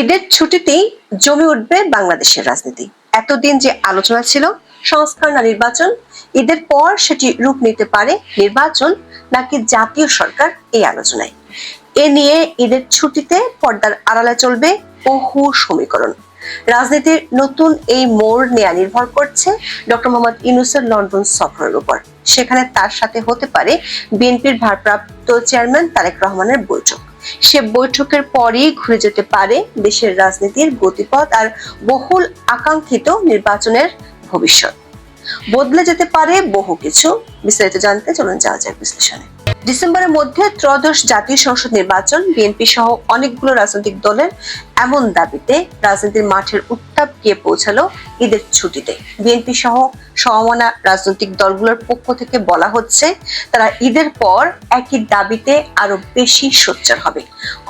ঈদের ছুটিতেই জমে উঠবে বাংলাদেশের রাজনীতি। এতদিন যে আলোচনা ছিল, সংস্কার না নির্বাচন, ঈদের পর সেটি রূপ নিতে পারে নির্বাচন নাকি জাতীয় সরকার এই আলোচনায়। এ নিয়ে ঈদের ছুটিতে পর্দার আড়ালে চলবে বহু সমীকরণ। রাজনীতির নতুন এই মোড় নেয়া নির্ভর করছে ডক্টর মোহাম্মদ ইউনুসের লন্ডন সফরের উপর। সেখানে তার সাথে হতে পারে বিএনপির ভারপ্রাপ্ত চেয়ারম্যান তারেক রহমানের বৈঠক। সে বৈঠকের পরেই ঘুরে যেতে পারে দেশের রাজনীতির গতিপথ আর বহুল আকাঙ্ক্ষিত নির্বাচনের ভবিষ্যৎ। বদলে যেতে পারে বহু কিছু। বিস্তারিত জানতে চলুন যাওয়া যায় বিশ্লেষণে। ডিসেম্বরের মধ্যে ত্রয়োদশ জাতীয় সংসদ নির্বাচন, বিএনপি সহ অনেকগুলো রাজনৈতিক দলের এমন দাবিতে রাজনীতির মাঠের উত্তাপ গিয়ে পৌঁছালো ঈদের ছুটিতে। বিএনপি সহ সমমনা রাজনৈতিক দলগুলোর পক্ষ থেকে বলা হচ্ছে, তারা ঈদের পর একই দাবিতে আরও বেশি সোচ্চার হবে।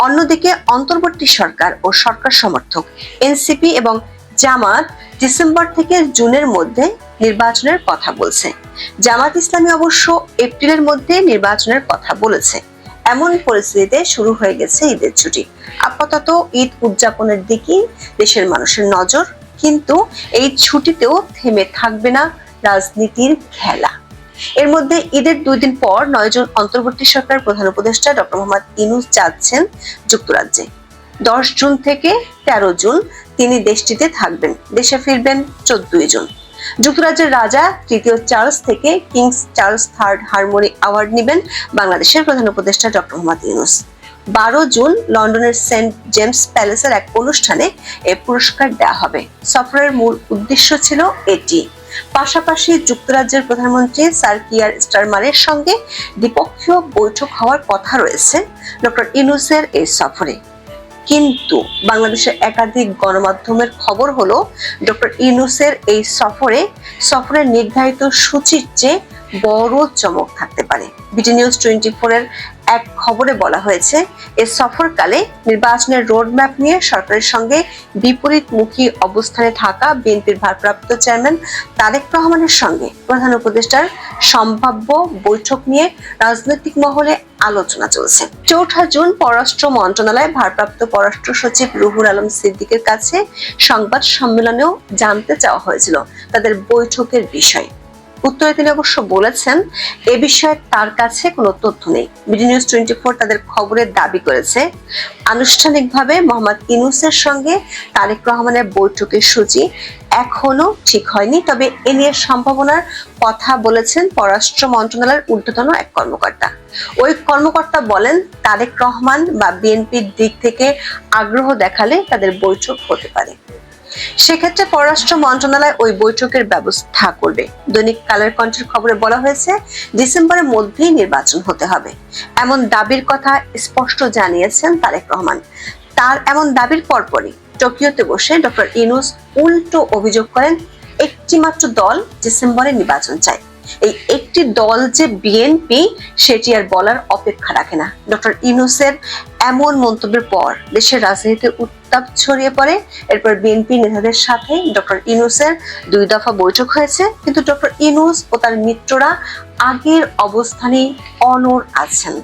অন্যদিকে অন্তর্বর্তী সরকার ও সরকার সমর্থক, এনসিপি এবং জামাত ডিসেম্বর থেকে জুনের মধ্যে নির্বাচনের কথা বলছে। জামাত ইসলামী অবশ্য এপ্রিলের মধ্যে নির্বাচনের কথা বলেছে। এমন পরিস্থিতিতে শুরু হয়ে গেছে ঈদের ছুটি। আপাতত ঈদ উদযাপনের দিকেই দেশের মানুষের নজর, কিন্তু এই ছুটিতেও থেমে থাকবে না রাজনীতির খেলা। এর মধ্যে ঈদের দুই দিন পর নয় জন অন্তর্বর্তী সরকার প্রধান উপদেষ্টা ডক্টর মোহাম্মদ ইনুস যাচ্ছেন যুক্তরাজ্যে। দশ জুন থেকে তেরো জুন তিনি দেশটিতে থাকবেন। দেশে ফিরবেন চোদ্দই জুন। যুক্তরাজ্যের রাজা তৃতীয় চার্লস থেকে King's Charles third harmony award নেবেন বাংলাদেশের প্রধান উপদেষ্টা ডক্টর মোহাম্মদ ইউনুস। বারো জুন লন্ডনের সেন্ট জেমস প্যালেসের এক অনুষ্ঠানে এ পুরস্কার দেওয়া হবে। সফরের মূল উদ্দেশ্য ছিল এটি। পাশাপাশি যুক্তরাজ্যের প্রধানমন্ত্রী স্যার কিয়ার স্টারমারের সঙ্গে দ্বিপক্ষীয় বৈঠক হওয়ার কথা রয়েছে ডক্টর ইনুসের এই সফরে। কিন্তু বাংলাদেশের একাধিক গণমাধ্যমের খবর হলো, ডক্টর ইনুসের এই সফরে, সফরের নির্ধারিত সূচির চেয়ে বড় চমক থাকতে পারে। বিটি নিউজ টোয়েন্টি এর এক খবরে বলা হয়েছে, এ সফরকালে নির্বাচনের রোডম্যাপ নিয়ে সরকারের সঙ্গে বিপরীতমুখী অবস্থানে থাকা বিএনপির ভারপ্রাপ্ত চেয়ারম্যান তারেক রহমানের সঙ্গে প্রধান উপদেষ্টার সম্ভাব্য বৈঠক নিয়ে রাজনৈতিক মহলে আলোচনা চলছে। চৌঠা জুন পররাষ্ট্র মন্ত্রণালয়ে ভারপ্রাপ্ত পররাষ্ট্র সচিব রুহুল আলম সিদ্দিকের কাছে সংবাদ সম্মেলনেও জানতে চাওয়া হয়েছিল তাদের বৈঠকের বিষয়। উত্তরে তিনি অবশ্য বলেছেন, এ বিষয়ে তার কাছে কোনো তথ্য নেই। বিডি নিউজ টোয়েন্টি ফোর তাদের খবরের দাবি করেছে, আনুষ্ঠানিকভাবে মোহাম্মদ ইনুসের সঙ্গে তারেক রহমানের বৈঠকের সূচি এখনও ঠিক হয়নি। তবে এ নিয়ে সম্ভাবনার কথা বলেছেন পররাষ্ট্র মন্ত্রণালয়ের ঊর্ধ্বতন এক কর্মকর্তা। ওই কর্মকর্তা বলেন, তারেক রহমান বা বিএনপির দিক থেকে আগ্রহ দেখালে তাদের বৈঠক হতে পারে। সেক্ষেত্রে পররাষ্ট্র মন্ত্রণালয় ওই বৈঠকের ব্যবস্থা করবে। দৈনিক কালের কণ্ঠের খবরে বলা হয়েছে, ডিসেম্বরের মধ্যেই নির্বাচন হতে হবে। এমন দাবির কথা স্পষ্ট জানিয়েছেন তারেক রহমান। তার এমন দাবির পরপরই টোকিওতে বসে ডক্টর ইনুস উল্টো অভিযোগ করেন একটি মাত্র দল ডিসেম্বরে নির্বাচন চায়। এই একটি দল যে বিএনপি সেটি আর বলার অপেক্ষা রাখে না। ডক্টর ইনুসের এমন মন্তব্যের পর দেশের রাজনীতিতে উত্তাপ ছড়িয়ে পড়ে। এরপর বিএনপি নেতাদের সাথে ডক্টর ইনুসের দুই দফা বৈঠক হয়েছে। কিন্তু ডক্টর ইনুস ও তার মিত্ররা আগের অবস্থানে অনর আছেন।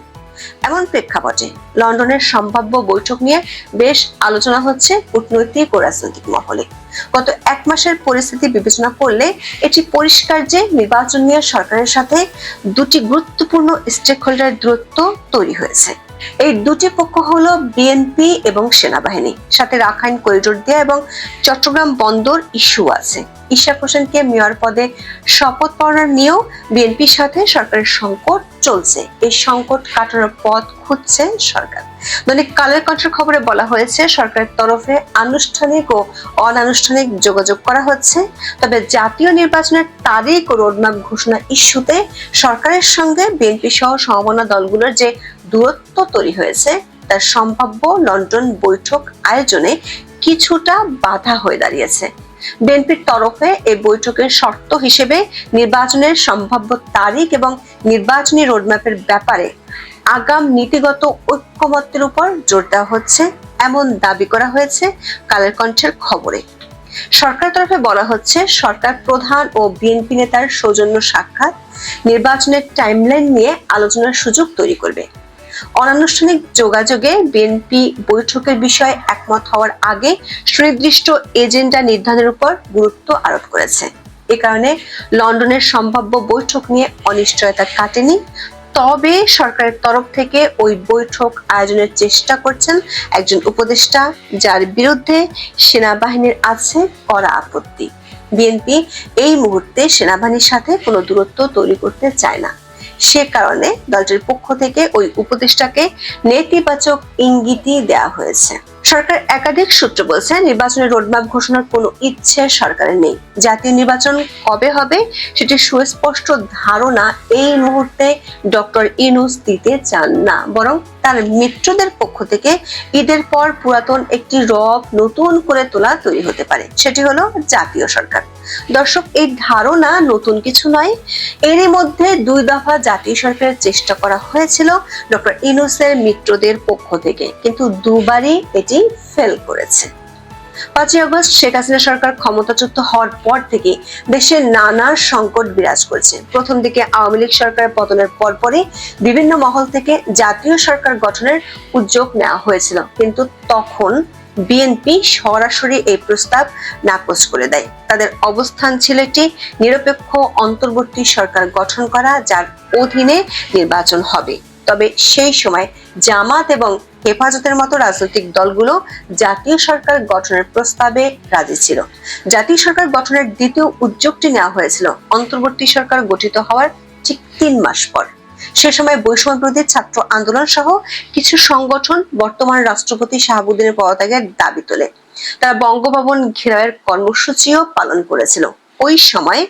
এমন প্রেক্ষাপটে লন্ডনের সম্ভাব্য বৈঠক নিয়ে বেশ আলোচনা হচ্ছে কূটনৈতিক ও রাজনৈতিক মহলে। গত এক মাসের পরিস্থিতি বিবেচনা করলে এটি পরিষ্কার যে নির্বাচন নিয়ে সরকারের সাথে দুটি গুরুত্বপূর্ণ স্টেক হোল্ডার দূরত্ব তৈরি হয়েছে। এই দুটি পক্ষ হলো বিএনপি এবং সেনাবাহিনী। সাথে রাখাইন করিডোর দেয়া এবং চট্টগ্রাম বন্দর ইস্যু আছে। ইশাক হোসেনকে মেয়র পদে শপথ পড়ার নিয়েও বিএনপির সাথে সরকারের সংকট চলছে। এই সংকট কাটানোর পথ খুঁজছে সরকার। দৈনিক কালের কণ্ঠের খবরে বলা হয়েছে, সরকারের তরফে আনুষ্ঠানিক ও অনানুষ্ঠানিক যোগাযোগ করা হচ্ছে। তবে জাতীয় নির্বাচনের তারিখ ও রোডম্যাপ ঘোষণা ইস্যুতে সরকারের সঙ্গে বিএনপি সহ সমমনা দলগুলোর যে দূরত্ব তৈরি হয়েছে, তার সম্ভাব্য লন্ডন বৈঠক আয়োজনে কিছুটা বাধা হয়ে দাঁড়িয়েছে। বিএনপির তরফে এই বৈঠকের শর্ত হিসেবে নির্বাচনের সম্ভাব্য তারিখ এবং নির্বাচনী রোডম্যাপের ব্যাপারে আগাম নীতিগত ঐক্যমত্যের উপর জোর দেওয়া হচ্ছে এমন দাবি করা হয়েছে কালের কণ্ঠের খবরে। সরকার তরফে বলা হচ্ছে, সরকার প্রধান ও বিএনপি নেতার সৌজন্য সাক্ষাৎ, নির্বাচনের টাইমলাইন নিয়ে আলোচনার সুযোগ তৈরি করবে। অনানুষ্ঠানিক যোগাযোগে বিএনপি বৈঠকের বিষয়ে একমত হওয়ার আগে সুনির্দিষ্ট এজেন্ডা নির্ধারণের উপর গুরুত্ব আরোপ করেছে। এ কারণে লন্ডনের সম্ভাব্য বৈঠক নিয়ে অনিশ্চয়তা কাটেনি। তবে সরকারের তরফ থেকে ওই বৈঠক আয়োজনের চেষ্টা করছেন একজন উপদেষ্টা, যার বিরুদ্ধে সেনাবাহিনীর আছে কড়া আপত্তি। বিএনপি এই মুহূর্তে সেনাবাহিনীর সাথে কোনো দূরত্ব তৈরি করতে চায় না। সে কারণে দলটির পক্ষ থেকে ওই উপদেষ্টাকে নেতিবাচক ইঙ্গিতই দেওয়া হয়েছে। সরকার একাধিক সূত্র বলছে নির্বাচনের রোডম্যাপ ঘোষণার কোনো ইচ্ছে সরকারের নেই। জাতীয় নির্বাচন কবে হবে সেটি সুস্পষ্ট ধারণা এই মুহূর্তে ডক্টর ইনুস দিতে চান না, বরং তার মিত্রদের পক্ষ থেকে ঈদের পর পুরাতন একটি রব নতুন করে তোলা তৈরি হতে পারে। সেটি হলো জাতীয় সরকার। দর্শক, এই ধারণা নতুন কিছু নয়। এরই মধ্যে দুই দফা জাতীয় সরকারের চেষ্টা করা হয়েছিল ডক্টর ইনুসের মিত্রদের পক্ষ থেকে। কিন্তু দুবারই এটি ফেল করেছে। পাঁচই আগস্ট শেখ হাসিনা সরকার ক্ষমতাচ্যুত হওয়ার পর থেকে দেশে নানা সংকট বিরাজ করছে। প্রথম দিকে আওয়ামী লীগ সরকার পতনের পরপরই বিভিন্ন মহল থেকে জাতীয় সরকার গঠনের উদ্যোগ নেওয়া হয়েছিল। কিন্তু তখন বিএনপি সরাসরি এই প্রস্তাব নাকচ করে দেয়। তাদের অবস্থান ছিল একটি নিরপেক্ষ, অন্তর্বর্তী সরকার গঠন করা, যার অধীনে নির্বাচন হবে। তবে সেই সময় জামাত এবং হেফাজতের মতো রাজনৈতিক দলগুলো জাতীয় সরকার গঠনের প্রস্তাবে রাজি ছিল। জাতীয় সরকার গঠনের দ্বিতীয় উদ্যোগটি নেওয়া হয়েছিল অন্তর্বর্তী সরকার গঠিত হওয়ার ঠিক তিন মাস পর। সে সময় বৈষম্য বিরোধী ছাত্র আন্দোলন সহ কিছু সংগঠন বর্তমান রাষ্ট্রপতি শাহাবুদ্দিনের পদত্যাগের দাবি তোলে। তারা বঙ্গভবন ঘেরাওয়ের কর্মসূচিও পালন করেছিল। ওই সময়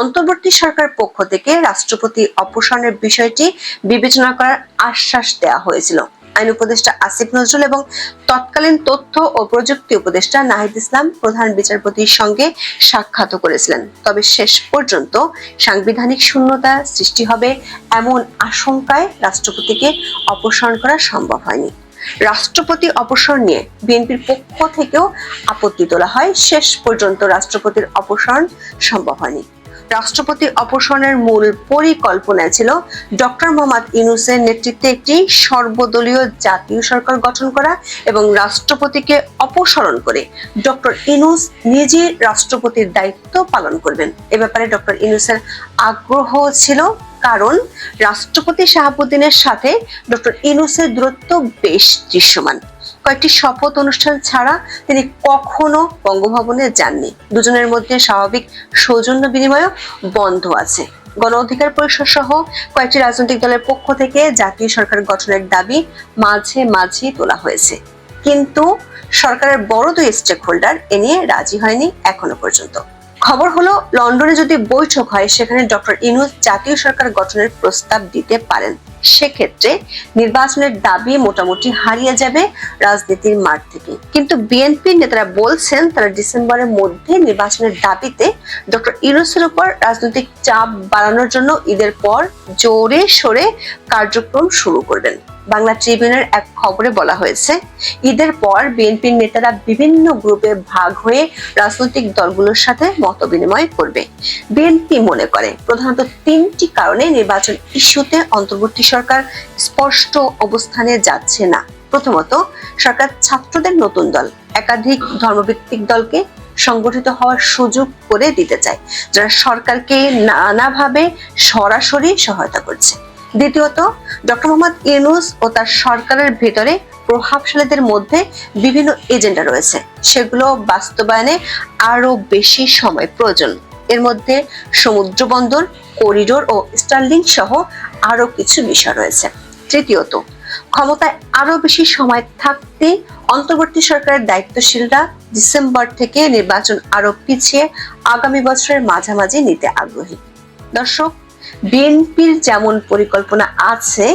অন্তর্বর্তী সরকার পক্ষ থেকে রাষ্ট্রপতি অপসারণের বিষয়টি বিবেচনা করার আশ্বাস দেওয়া হয়েছিল। আইন উপদেষ্টা আসিফ নজরুল এবং তৎকালীন তথ্য ও প্রযুক্তি উপদেষ্টা নাহিদ ইসলাম প্রধান বিচারপতির সঙ্গে সাক্ষাৎ করেছিলেন। তবে শেষ পর্যন্ত সাংবিধানিক শূন্যতা সৃষ্টি হবে এমন আশঙ্কায় রাষ্ট্রপতিকে অপসারণ করা সম্ভব হয়নি। রাষ্ট্রপতি অপসারণ নিয়ে বিএনপির পক্ষ থেকেও আপত্তি তোলা হয়। শেষ পর্যন্ত রাষ্ট্রপতির অপসারণ সম্ভব হয়নি। রাষ্ট্রপতি অপসারণের মূল পরিকল্পনা ছিল ডক্টর মোহাম্মদ ইউনুসের নেতৃত্বে একটি সর্বদলীয় জাতীয় সরকার গঠন করা এবং রাষ্ট্রপতিকে অপসারণ করে ডক্টর ইনুস নিজে রাষ্ট্রপতির দায়িত্ব পালন করবেন। এ ব্যাপারে ডক্টর ইনুসের আগ্রহ ছিল, কারণ রাষ্ট্রপতি শাহাবুদ্দিনের সাথে ডক্টর ইনুসের দূরত্ব বেশ দৃশ্যমান। কয়েকটি শপথ অনুষ্ঠান ছাড়া তিনি কখনো বঙ্গভবনে যাননি। দুজনের মধ্যে স্বাভাবিক সৌজন্য বিনিময় বন্ধ আছে। গণ অধিকার পরিষদ সহ কয়েকটি রাজনৈতিক দলের পক্ষ থেকে জাতীয় সরকার গঠনের দাবি মাঝে মাঝে তোলা হয়েছে। কিন্তু সরকারের বড় দুই স্টেক হোল্ডার এ নিয়ে রাজি হয়নি এখনও পর্যন্ত। খবর হলো, লন্ডনে যদি বৈঠক হয়, সেখানে ডক্টর ইনুস জাতীয় সরকার গঠনের প্রস্তাব দিতে পারেন। সেক্ষেত্রে নির্বাচনের দাবি মোটামুটি হারিয়ে যাবে রাজনীতির মাঠ থেকে। কিন্তু বিএনপির নেতারা বলছেন, তারা ডিসেম্বরের মধ্যে নির্বাচনের দাবিতে ডক্টর ইউনুসের উপর রাজনৈতিক চাপ বাড়ানোর জন্য ঈদের পর জোরে সরে কার্যক্রম শুরু করবেন। বাংলা ট্রিবিউনের এক খবরে বলা হয়েছে, ঈদের পর বিএনপির নেতারা বিভিন্ন গ্রুপে ভাগ হয়ে রাজনৈতিক দলগুলোর সাথে মত বিনিময় করবে। বিএনপি মনে করে, প্রধানত তিনটি কারণে নির্বাচন ইস্যুতে অন্তর্বর্তী সরকার স্পষ্ট অবস্থানে যাচ্ছে না। প্রথমত, সরকার ছাত্রদের নতুন দল, একাধিক ধর্মভিত্তিক দলকে সংগঠিত হওয়ার সুযোগ করে দিতে চায়, যারা সরকারকে নানাভাবে সরাসরি সহায়তা করছে। দ্বিতীয়ত, ডক্টর মোহাম্মদ ইউনুস ও তার সরকারের ভেতরে প্রভাবশালীদের মধ্যে বিভিন্ন এজেন্ডা রয়েছে। সেগুলো বাস্তবায়নে আরও বেশি সময় প্রয়োজন। এর মধ্যে সমুদ্র বন্দর করিডোর ও স্টার্লিং সহ আরও কিছু বিষয় রয়েছে। তৃতীয়ত, ক্ষমতায় আরও বেশি সময় থাকতে অন্তর্বর্তী সরকারের দায়িত্বশীলরা ডিসেম্বর থেকে নির্বাচন আরও পিছিয়ে আগামী বছরের মাঝামাঝি নিতে আগ্রহী। দর্শক বিএনপির যেমন পরিকল্পনা আছে,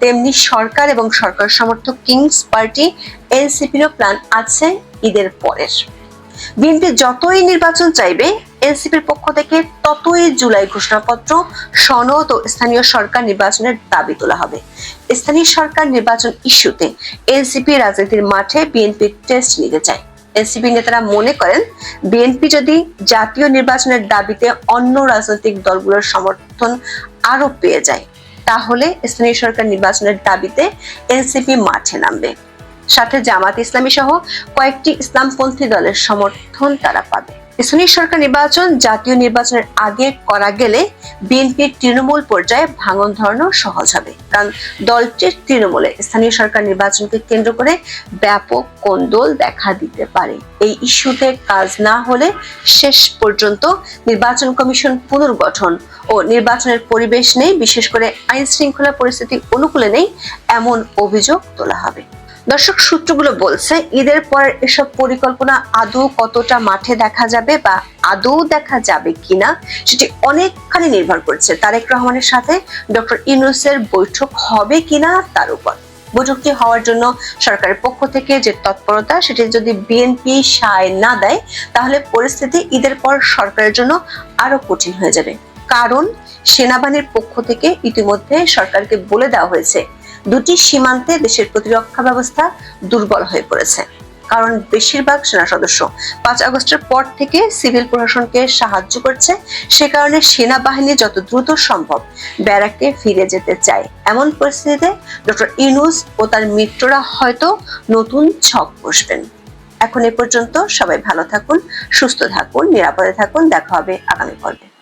তেমনি সরকার এবং সরকার সমর্থক কিংস পার্টি এনসিপিরও প্ল্যান আছে ঈদের পরের। বিএনপি যতই নির্বাচন চাইবে এনসিপির পক্ষ থেকে ততই জুলাই ঘোষণাপত্র, সনদ ও স্থানীয় সরকার নির্বাচনের দাবি তোলা হবে। স্থানীয় সরকার নির্বাচন ইস্যুতে এনসিপি রাজনীতির মাঠে বিএনপি টেস্ট নিতে চায়। এনসিপি নেতারা মনে করেন বিএনপি যদি জাতীয় নির্বাচনের দাবিতে অন্য রাজনৈতিক দলগুলোর সমর্থন আরও পেয়ে যায়, তাহলে স্থানীয় সরকার নির্বাচনের দাবিতে এনসিপি মাঠে নামবে। সাথে জামাত ইসলামী সহ কয়েকটি ইসলামপন্থী দলের সমর্থন তারা পাবে। স্থানীয় সরকার নির্বাচন জাতীয় নির্বাচনের আগে করা গেলে বিএনপির তৃণমূল পর্যায়ে ভাঙন ধরানো সহজ হবে। কারণ দলটির তৃণমূলে স্থানীয় সরকার নির্বাচনকে কেন্দ্র করে ব্যাপক কোন্দল দেখা দিতে পারে। এই ইস্যুতে কাজ না হলে শেষ পর্যন্ত নির্বাচন কমিশন পুনর্গঠন ও নির্বাচনের পরিবেশ নেই। বিশেষ করে আইন শৃঙ্খলা পরিস্থিতি অনুকূলে নেই, এমন অভিযোগ তোলা হবে। দর্শক, সূত্রগুলো বলছে, ঈদের পর এসব পরিকল্পনা আদৌ কতটা মাঠে দেখা যাবে বা আদৌ দেখা যাবে কিনা, সেটি অনেকখানি নির্ভর করছে। তারেক রহমানের সাথে ডক্টর ইউনুসের বৈঠক হবে কিনা তার উপর। বৈঠকটি হওয়ার জন্য সরকারের পক্ষ থেকে যে তৎপরতা, সেটি যদি বিএনপি সায় না দেয়, তাহলে পরিস্থিতি ঈদের পর সরকারের জন্য আরও কঠিন হয়ে যাবে। কারণ সেনাবাহিনীর পক্ষ থেকে ইতিমধ্যে সরকারকে বলে দেওয়া হয়েছে দুটি সীমান্তে দেশের প্রতিরক্ষা ব্যবস্থা দুর্বল হয়ে পড়েছে। কারণ বেশিরভাগ সেনা সদস্য পাঁচ আগস্টের পর থেকে সিভিল প্রশাসনকে সাহায্য করছে। সে কারণে সেনাবাহিনী যত দ্রুত সম্ভব ব্যারাকে ফিরে যেতে চায়। এমন পরিস্থিতিতে ডক্টর ইউনুস ও তার মিত্ররা হয়তো নতুন ছক বসবেন। এখন এ পর্যন্ত সবাই ভালো থাকুন, সুস্থ থাকুন, নিরাপদে থাকুন। দেখা হবে আগামী পর্বে।